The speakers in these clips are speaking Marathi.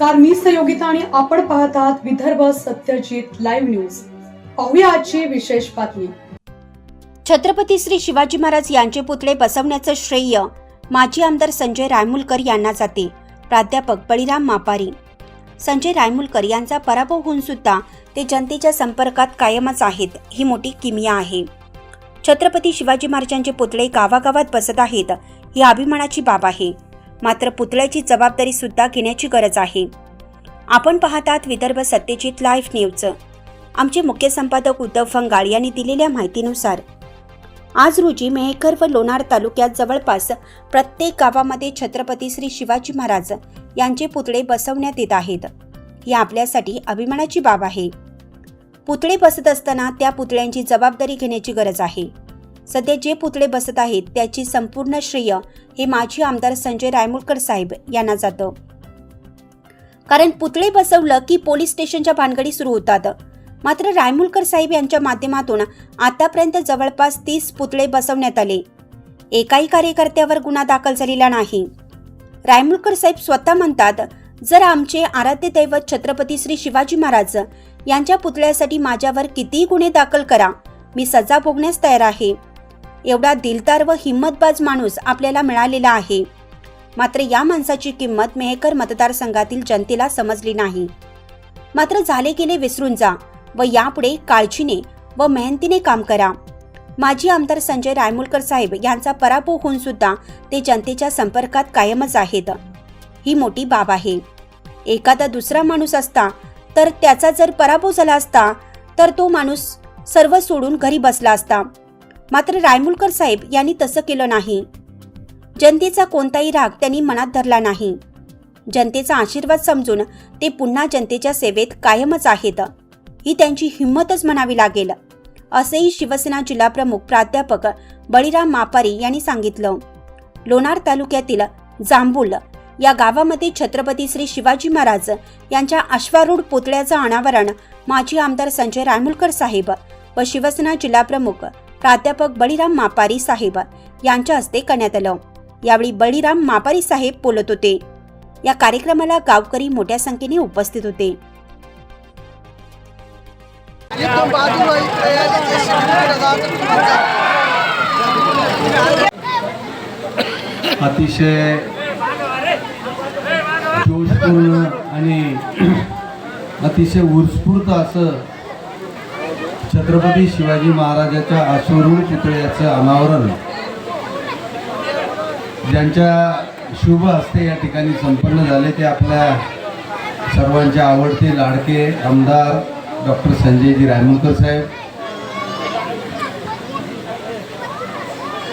नमस्कार मी सहयोगिता आणि आपण पाहत आहात विदर्भ सत्यजित लाईव्ह न्यूज पाहूया आजची विशेष बातमी. छत्रपती श्री शिवाजी महाराज यांचे पुतळे बसवण्याचं श्रेय माजी आमदार संजय रायमुलकर यांना जाते. प्राध्यापक बळीराम मापारी. संजय रायमुलकर यांचा पराभव होऊन सुद्धा ते जनतेच्या संपर्कात कायमच आहेत ही मोठी किमिया आहे. छत्रपती शिवाजी महाराजांचे पुतळे गावागावात बसत आहेत ही अभिमानाची बाब आहे. मात्र पुतळ्याची जबाबदारी सुद्धा घेण्याची गरज आहे. आपण पाहतात विदर्भ सत्यजित लाईव्ह न्यूज. आमचे मुख्य संपादक उद्धव फंगाळ यांनी दिलेल्या माहितीनुसार आज रोजी मेहकर व लोणार तालुक्यात जवळपास प्रत्येक गावामध्ये छत्रपती श्री शिवाजी महाराज यांचे पुतळे बसवण्यात येत आहेत. ही आपल्यासाठी अभिमानाची बाब आहे. पुतळे बसत असताना त्या पुतळ्यांची जबाबदारी घेण्याची गरज आहे. सध्या जे पुतळे बसत आहेत त्याची संपूर्ण श्रेय हे माजी आमदार संजय रायमुलकर साहेब यांना जातं. कारण पुतळे बसवलं की पोलीस स्टेशनच्या भानगडी सुरू होतात. मात्र रायमुलकर साहेब यांच्या माध्यमातून आतापर्यंत जवळपास तीस पुतळे बसवण्यात आले. एकाही कार्यकर्त्यावर गुन्हा दाखल झालेला नाही. रायमुलकर साहेब स्वतः म्हणतात जर आमचे आराध्य दैवत छत्रपती श्री शिवाजी महाराज यांच्या पुतळ्यासाठी माझ्यावर कितीही गुन्हे दाखल करा मी सजा भोगण्यास तयार आहे. एवढा दिलदार व हिंमतबाज माणूस आपल्याला मिळालेला आहे. मात्र या माणसाची किंमत मेहकर मतदारसंघातील जनतेला समजली नाही. मात्र झाले गेले विसरून जा व यापुढे काळजीने व मेहनतीने काम करा. माजी आमदार संजय रायमुलकर साहेब यांचा पराभव होऊन सुद्धा ते जनतेच्या संपर्कात कायमच आहेत. ही मोठी बाब आहे. एखादा दुसरा माणूस असता तर त्याचा जर पराभव झाला असता तर तो माणूस सर्व सोडून घरी बसला असता. मात्र रायमुलकर साहेब यांनी तसं केलं नाही. जनतेचा कोणताही राग त्यांनी मनात धरला नाही. जनतेचा आशीर्वाद समजून ते पुन्हा जनतेच्या सेवेत कायमच आहेत. ही त्यांची हिंमतच म्हणावी लागेल असेही शिवसेना जिल्हाप्रमुख प्राध्यापक बळीराम मापारी यांनी सांगितलं. लोणार तालुक्यातील जांभूल या गावामध्ये छत्रपती श्री शिवाजी महाराज यांच्या अश्वारूढ पुतळ्याचं अनावरण माजी आमदार संजय रायमुलकर साहेब व शिवसेना जिल्हाप्रमुख प्राध्यापक बळीराम मापारी साहेब यांच्या हस्ते करण्यात आलं. यावेळी बळीराम मापारी साहेब बोलत होते. या कार्यक्रमाला गावकरी मोठ्या संख्येने उपस्थित होते. अतिशय जोशपूर्ण आणि अतिशय उत्स्फूर्त असं छत्रपती शिवाजी महाराजाच्या अश्वरूढ पुतळ्याचं अनावरण. ज्यांच्या शुभ हस्ते या ठिकाणी संपन्न झाले ते आपल्या सर्वांचे आवडते लाडके आमदार डॉक्टर संजयजी रायमुलकर साहेब.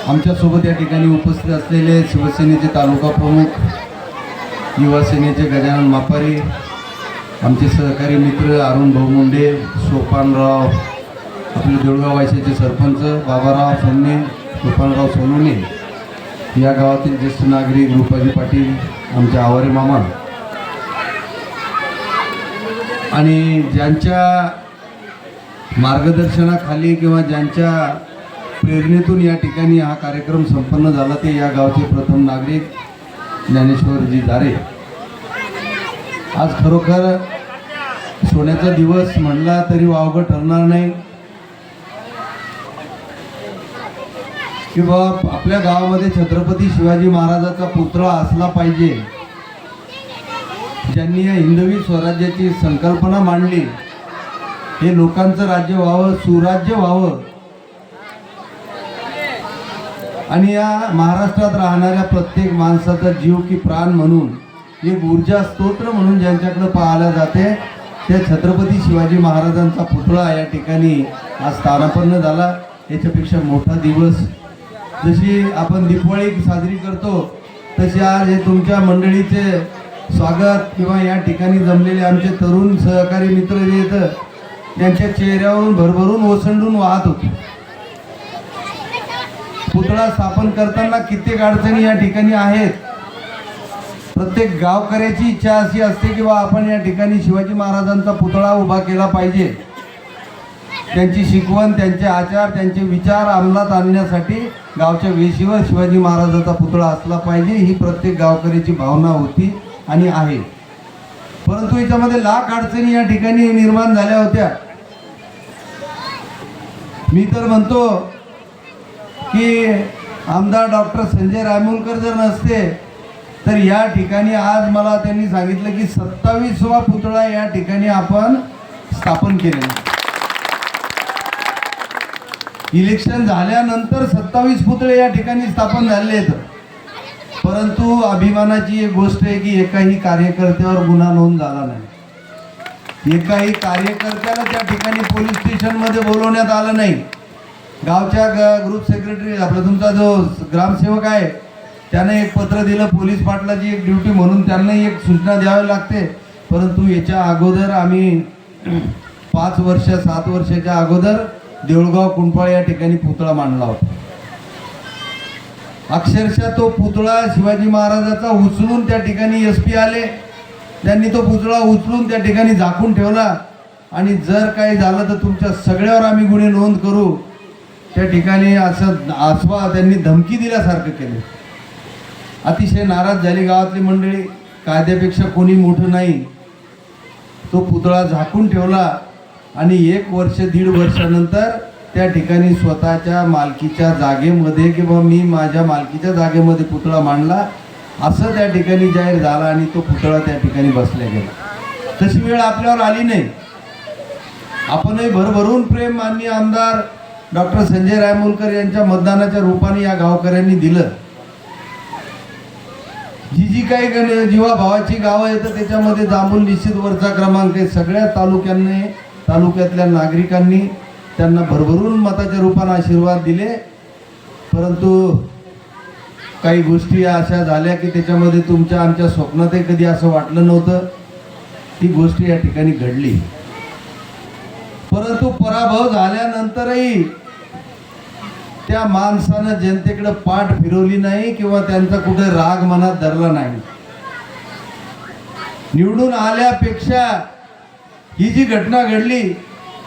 आमच्यासोबत या ठिकाणी उपस्थित असलेले शिवसेनेचे तालुका प्रमुख युवासेनेचे गजानन मापारी आमचे सहकारी मित्र अरुण भाऊ मुंडे सोपानराव आपले देऊळगाव सरपंच बाबाराव सोन्ने सोपानराव सोनोने या गावातील ज्येष्ठ नागरिक रूपाजी पाटील आमच्या आवारे मामा. आणि ज्यांच्या मार्गदर्शनाखाली किंवा ज्यांच्या प्रेरणेतून या ठिकाणी हा कार्यक्रम संपन्न झाला ते या गावचे प्रथम नागरिक ज्ञानेश्वरजी दारे. आज खरोखर सोन्याचा दिवस म्हणला तरी वावगं ठरणार नाही. की आपल्या गावामध्ये छत्रपती शिवाजी महाराजाचा पुतळा असला पाहिजे ज्यांनी या हिंदवी स्वराज्याची संकल्पना मांडली हे लोकांचं राज्य व्हावं सुराज्य व्हावं. आणि या महाराष्ट्रात राहणाऱ्या प्रत्येक माणसाचा जीव की प्राण म्हणून एक ऊर्जा स्तोत्र म्हणून ज्यांच्याकडं पाहायला जाते त्या छत्रपती शिवाजी महाराजांचा पुतळा या ठिकाणी आज स्थानापन्न झाला. याच्यापेक्षा मोठा दिवस जशी आपण दिवाळी साजरी करतो तशी आज हे तुमच्या मंडळीचे स्वागत किंवा या ठिकाणी जमलेले आमचे तरुण सहकारी मित्र जे येतं त्यांच्या चेहऱ्यावरून भरभरून ओसंडून वाहत होते. पुतळा स्थापन करताना कित्येक अडचणी या ठिकाणी आहेत. प्रत्येक गावकऱ्याची इच्छा अशी असते की बा आपण या ठिकाणी शिवाजी महाराजांचा पुतळा उभा केला पाहिजे. त्यांची शिकवण त्यांचे आचार त्यांचे विचार अंमलात आणण्यासाठी गावच्या वेशीवर शिवाजी महाराजाचा पुतळा असला पाहिजे ही प्रत्येक गावकऱ्याची भावना होती आणि आहे. परंतु याच्यामध्ये लाख अडचणी या ठिकाणी निर्माण झाल्या होत्या. मी तर म्हणतो की आमदार डॉक्टर संजय रायमोलकर जर नसते तर या ठिकाणी आज मला त्यांनी सांगितलं की सत्तावीसवा पुतळा या ठिकाणी आपण स्थापन केलेला इलेक्शन झाल्यानंतर सत्तावीस पुतळे या ठिकाणी स्थापन झालेले आहेत. परंतु अभिमानाची एक गोष्ट आहे की एकाही कार्यकर्त्यावर गुन्हा नोंद झाला नाही. एकाही कार्यकर्त्याला त्या ठिकाणी पोलीस स्टेशनमध्ये बोलवण्यात आलं नाही. गावच्या ग- ग्रुप सेक्रेटरी आपला तुमचा जो ग्रामसेवक आहे त्याने एक पत्र दिलं पोलीस पाटलाची एक ड्युटी म्हणून त्यांनाही एक सूचना द्यावी लागते. परंतु याच्या अगोदर आम्ही पाच वर्ष सात वर्षाच्या अगोदर देऊळगाव कुंपाळ या ठिकाणी पुतळा मांडला होता. अक्षरशः तो पुतळा शिवाजी महाराजाचा उचलून त्या ठिकाणी एस पी आले. त्यांनी तो पुतळा उचलून त्या ठिकाणी झाकून ठेवला. आणि जर काही झालं तर तुमच्या सगळ्यावर आम्ही गुन्हे नोंद करू. त्या ठिकाणी असं आसवा त्यांनी धमकी दिल्यासारखं केलं. अतिशय नाराज झाली गावातली मंडळी. कायद्यापेक्षा कोणी मोठं नाही. तो पुतळा झाकून ठेवला. आणि एक वर्ष दीड वर्षानंतर त्या ठिकाणी स्वतःच्या मालकीच्या जागेमध्ये किंवा मी माझ्या मालकीच्या जागेमध्ये पुतळा मांडला. असं त्या ठिकाणी जाहीर झाला आणि तो पुतळा त्या ठिकाणी बसल्या गेला. तशी वेळ आपल्यावर आली नाही. आपणही भरभरून प्रेम माननीय आमदार डॉक्टर संजय रायमोलकर यांच्या मतदानाच्या रूपाने या गावकऱ्यांनी दिलं. जी जी काही गण- जीवाभावाची गावं येतं त्याच्यामध्ये जांभूल निश्चित वरचा क्रमांक आहे. सगळ्या तालुक्यांनी तालुक्यातल्या नागरिकांनी त्यांना भरभरून मताच्या रूपाने आशीर्वाद दिले. परंतु काही गोष्टी अशा झाल्या की त्याच्यामध्ये तुमच्या आमच्या स्वप्नातही कधी असं वाटलं नव्हतं. ती गोष्टी या ठिकाणी घडली. परंतु पराभव झाल्यानंतरही त्या माणसानं जनतेकडे पाठ फिरवली नाही किंवा त्यांचा कुठे राग मनात धरला नाही. निवडून आल्यापेक्षा ही जी घटना घडली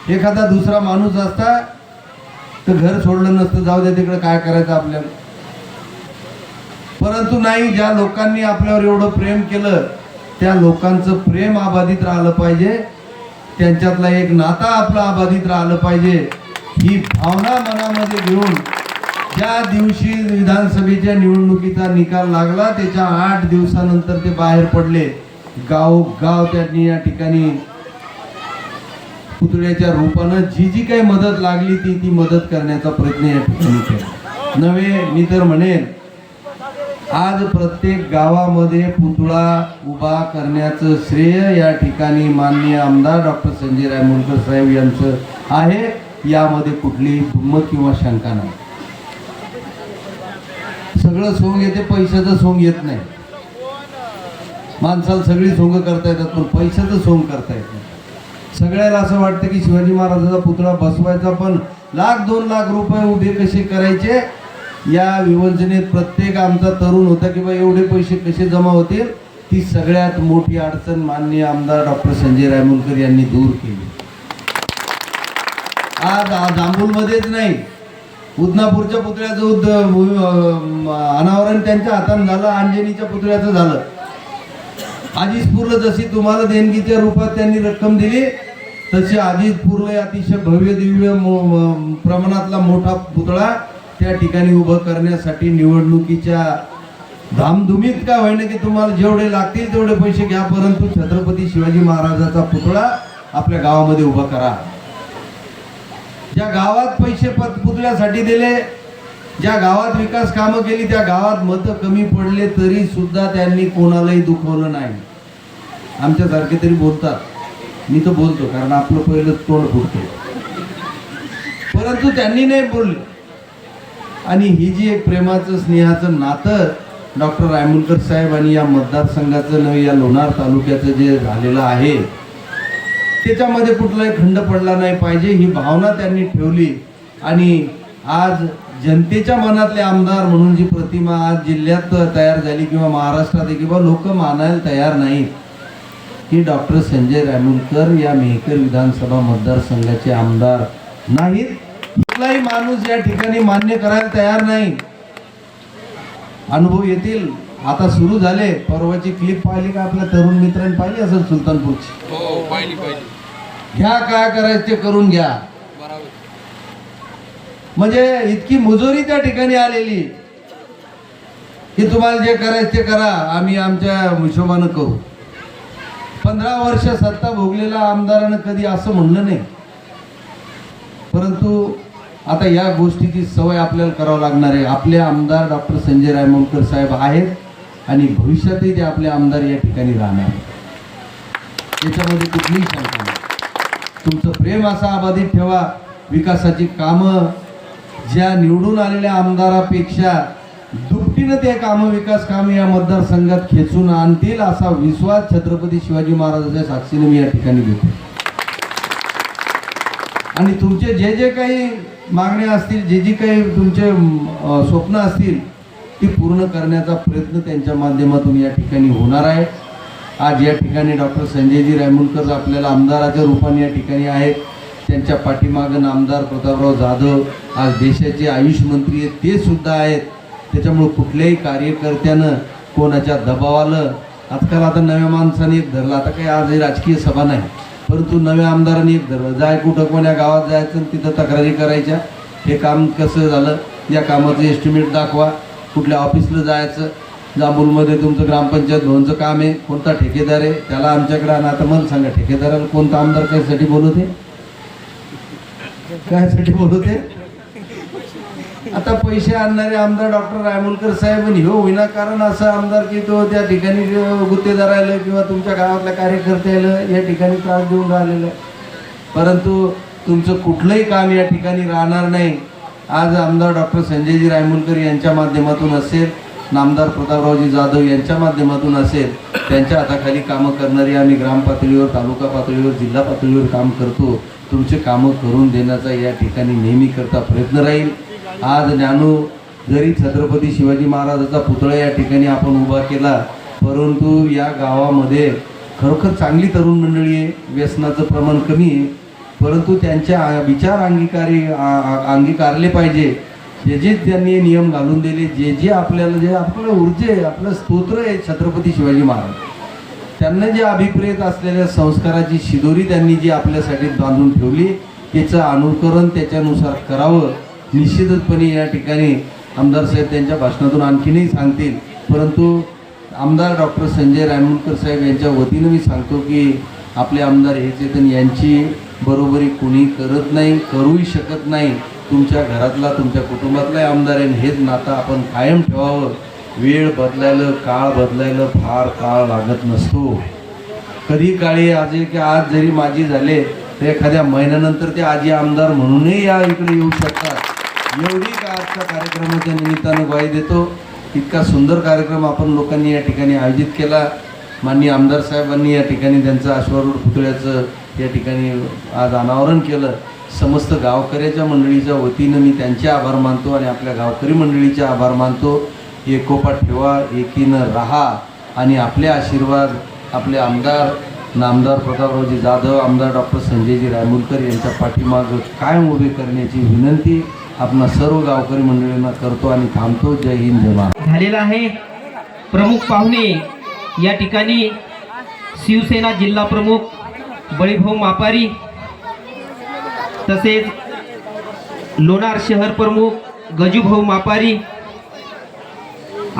एखादा दुसरा माणूस असता तर घर सोडलं नसतं जाऊ दे तिकडे काय करायचं आपल्याला. परंतु नाही ज्या लोकांनी आपल्यावर एवढं प्रेम केलं त्या लोकांचं प्रेम अबाधित राहिलं पाहिजे. त्यांच्यातला एक नाता आपला अबाधित राहिलं पाहिजे. ही भावना मनामध्ये घेऊन ज्या दिवशी विधानसभेच्या निवडणुकीचा निकाल लागला त्याच्या आठ दिवसानंतर ते बाहेर पडले. गाव गाव त्यांनी या ठिकाणी पुतळ्याच्या रूपानं जी जी काही मदत लागली ती ती मदत करण्याचा प्रयत्न या ठिकाणी केला. नव्हे मी तर म्हणेन आज प्रत्येक गावामध्ये पुतळा उभा करण्याचं श्रेय या ठिकाणी माननीय आमदार डॉक्टर संजय रायमोडकर साहेब यांचं आहे. यामध्ये कुठलीही दुम्मत किंवा शंका नाही. सगळं सोंग येते पैशाचं सोंग येत नाही. माणसाला सगळी सोंग करता येतात पण पैशाचं सोंग करता येत नाही. सगळ्याला असं वाटतं की शिवाजी महाराजाचा पुतळा बसवायचा पण लाख दोन लाख रुपये उभे कसे करायचे? या विवंचनेत प्रत्येक आमचा तरुण होता की बा एवढे पैसे कसे जमा होतील? ती सगळ्यात मोठी अडचण माननीय आमदार डॉक्टर संजय रायमुलकर यांनी दूर केली. आज जांभूलमध्येच नाही. उदनापूरच्या पुतळ्याचं उद अनावरण त्यांच्या हातानं झालं अंजनीच्या पुतळ्याचं झालं. आजीसपूरला जशी तुम्हाला देणगीच्या रूपात त्यांनी रक्कम दिली तसे आधीच पूर्ण अतिशय भव्य दिव्य म- प्रमाणातला मोठा पुतळा त्या ठिकाणी उभं करण्यासाठी निवडणुकीच्या धामधुमीत काय होईना की तुम्हाला जेवढे लागतील तेवढे पैसे घ्या परंतु छत्रपती शिवाजी महाराजाचा पुतळा आपल्या गावामध्ये उभा करा. ज्या गावात पैसे पत पुतळ्यासाठी दिले ज्या गावात विकास कामं केली त्या गावात मतं कमी पडले तरी सुद्धा त्यांनी कोणालाही दुखवलं नाही. आमच्यासारखे तरी बोलतात. मी तर बोलतो कारण आपलं पहिलं तोंड फुटतो. परंतु त्यांनी नाही बोलले. आणि ही जी एक प्रेमाचं स्नेहाचं नातं डॉक्टर रायमुलकर साहेब आणि या मतदारसंघाचं नव्हे या लोणार तालुक्याचं जे झालेलं आहे त्याच्यामध्ये कुठलाही खंड पडला नाही पाहिजे ही भावना त्यांनी ठेवली. आणि आज जनतेच्या मनातले आमदार म्हणून जी प्रतिमा आज जिल्ह्यात तयार झाली किंवा महाराष्ट्रात आहे किंवा लोक मानायला तयार नाहीत की डॉक्टर संजय रायमुलकर या मेहकर विधानसभा मतदारसंघाचे आमदार नाहीत. कुठलाही माणूस या ठिकाणी मान्य करायला तयार नाही. अनुभव येतील. आता सुरू झाले. परवाची क्लिप पाहिली का आपल्या तरुण मित्रांनी? पाहिली असेल सुलतानपूरची? हो घ्या काय करायचं ते करून घ्या. म्हणजे इतकी मुजोरी त्या ठिकाणी आलेली की तुम्हाला जे करायचं ते करा. आम्ही आमच्या हिशोबानं करू. पंधरा वर्ष सत्ता भोगलेल्या आमदारानं कधी असं म्हणलं नाही. परंतु आता या गोष्टीची सवय आपल्याला करावं लागणार आहे. आपले आमदार डॉक्टर संजय रायमोलकर साहेब आहेत आणि भविष्यातही ते आपले आमदार या ठिकाणी राहणार याच्यामध्ये कुठलीही शंका नाही. तुमचं प्रेम असा अबाधित ठेवा. विकासाची कामं ज्या निवडून आलेल्या आमदारापेक्षा दुपटीनं ते काम विकास कामं या मतदारसंघात खेचून आणतील असा विश्वास छत्रपती शिवाजी महाराजांच्या साक्षीने मी या ठिकाणी देतो आणि तुमचे जे जे काही मागण्या असतील जे जे काही तुमचे स्वप्न असतील ती पूर्ण करण्याचा प्रयत्न त्यांच्या माध्यमातून या ठिकाणी होणार आहे. आज या ठिकाणी डॉक्टर संजयजी रायमुलकर आपल्याला आमदाराच्या रूपाने या ठिकाणी आहेत. त्यांच्या पाठीमागं आमदार प्रतापराव जाधव आज देशाचे आयुष मंत्री आहेत ते सुद्धा आहेत. त्याच्यामुळं कुठल्याही कार्यकर्त्यानं कोणाच्या दबावालं आजकाल आता नव्या माणसाने एक धरलं आता काही आज राजकीय सभा नाही परंतु नव्या आमदारांनी एक धरलं. जाय कुठं कोण्या गावात जायचं तिथं तक्रारी करायच्या हे काम कसं झालं या कामाचं एस्टिमेट दाखवा. कुठल्या ऑफिसला जायचं जांभूलमध्ये तुमचं ग्रामपंचायत भवनचं काम आहे कोणता ठेकेदार आहे त्याला आमच्याकडे आणा. आता मला सांगा ठेकेदाराला कोणता आमदार कायसाठी बोलवते? कायसाठी बोलवते? आता पैसे आणणारे आमदार डॉक्टर रायमुलकर साहेब आणि ह्यो विनाकारण असं आमदार की तो त्या ठिकाणी गुत्तेदारायला किंवा तुमच्या गावातल्या कार्यकर्त्याला या ठिकाणी त्रास देऊन राहिलेला. आहे परंतु तुमचं कुठलंही काम या ठिकाणी राहणार नाही. आज आमदार डॉक्टर संजयजी रायमुलकर यांच्या माध्यमातून असेल नामदार प्रतापरावजी जाधव यांच्या माध्यमातून असेल त्यांच्या हाताखाली कामं करणारी आम्ही ग्रामपातळीवर तालुका पातळीवर जिल्हा पातळीवर काम करतो. तुमचे कामं करून देण्याचा या ठिकाणी नेहमी करता प्रयत्न राहील. आज ज्ञानू जरी छत्रपती शिवाजी महाराजाचा पुतळा या ठिकाणी आपण उभा केला परंतु या गावामध्ये खरोखर चांगली तरुण मंडळी आहे व्यसनाचं प्रमाण कमी आहे परंतु त्यांच्या विचार अंगीकारी अंगीकारले पाहिजे. जे जे त्यांनी नियम घालून दिले जे जे आपल्याला जे आपलं ऊर्जे आपलं स्तोत्र आहे छत्रपती शिवाजी महाराज. त्यांना जे अभिप्रेत असलेल्या संस्काराची शिदोरी त्यांनी जी आपल्यासाठी बांधून ठेवली त्याचं अनुकरण त्याच्यानुसार करावं. निश्चितचपणे या ठिकाणी आमदार साहेब त्यांच्या भाषणातून आणखीनही सांगतील. परंतु आमदार डॉक्टर संजय रायमुलकर साहेब यांच्या वतीनं मी सांगतो की आपले आमदार हे चेतन यांची बरोबरी कुणी करत नाही करूही शकत नाही. तुमच्या घरातला तुमच्या कुटुंबातलाही आमदार आहे आणि हेच नातं आपण कायम ठेवावं. वेळ बदलायला काळ बदलायला फार काळ लागत नसतो. कधी काळी आज की आज जरी माझी झाले तर एखाद्या महिन्यानंतर ते आजी आमदार म्हणूनही या इकडे येऊ शकतात. एवढी का आजच्या कार्यक्रमाच्या निमित्तानं ग्वाही देतो? इतका सुंदर कार्यक्रम आपण लोकांनी या ठिकाणी आयोजित केला. माननीय आमदार साहेबांनी या ठिकाणी त्यांचं अश्वारूढ पुतळ्याचं या ठिकाणी आज अनावरण केलं. समस्त गावकऱ्याच्या मंडळीच्या वतीनं मी त्यांचे आभार मानतो आणि आपल्या गावकरी मंडळीचे आभार मानतो. एकोपा ठेवा एकीनं राहा आणि आपले आशीर्वाद आपले आमदार नामदार प्रतापरावजी जाधव आमदार डॉक्टर संजयजी रायमुलकर यांच्या पाठीमागं कायम उभे करण्याची विनंती आपण सर्व गावकरी मंडळींना करतो आणि थांबतो. जय हिंद जय झालेला आहे प्रमुख पाहुणे. या ठिकाणी शिवसेना जिल्हा प्रमुख बळीभाऊ मापारी तसेच लोणार शहर प्रमुख गजूभाऊ मापारी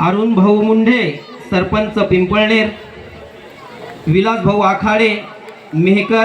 अरुण भाऊ मुंढे सरपंच पिंपळनेर विलासभाऊ आखाडे मेहकर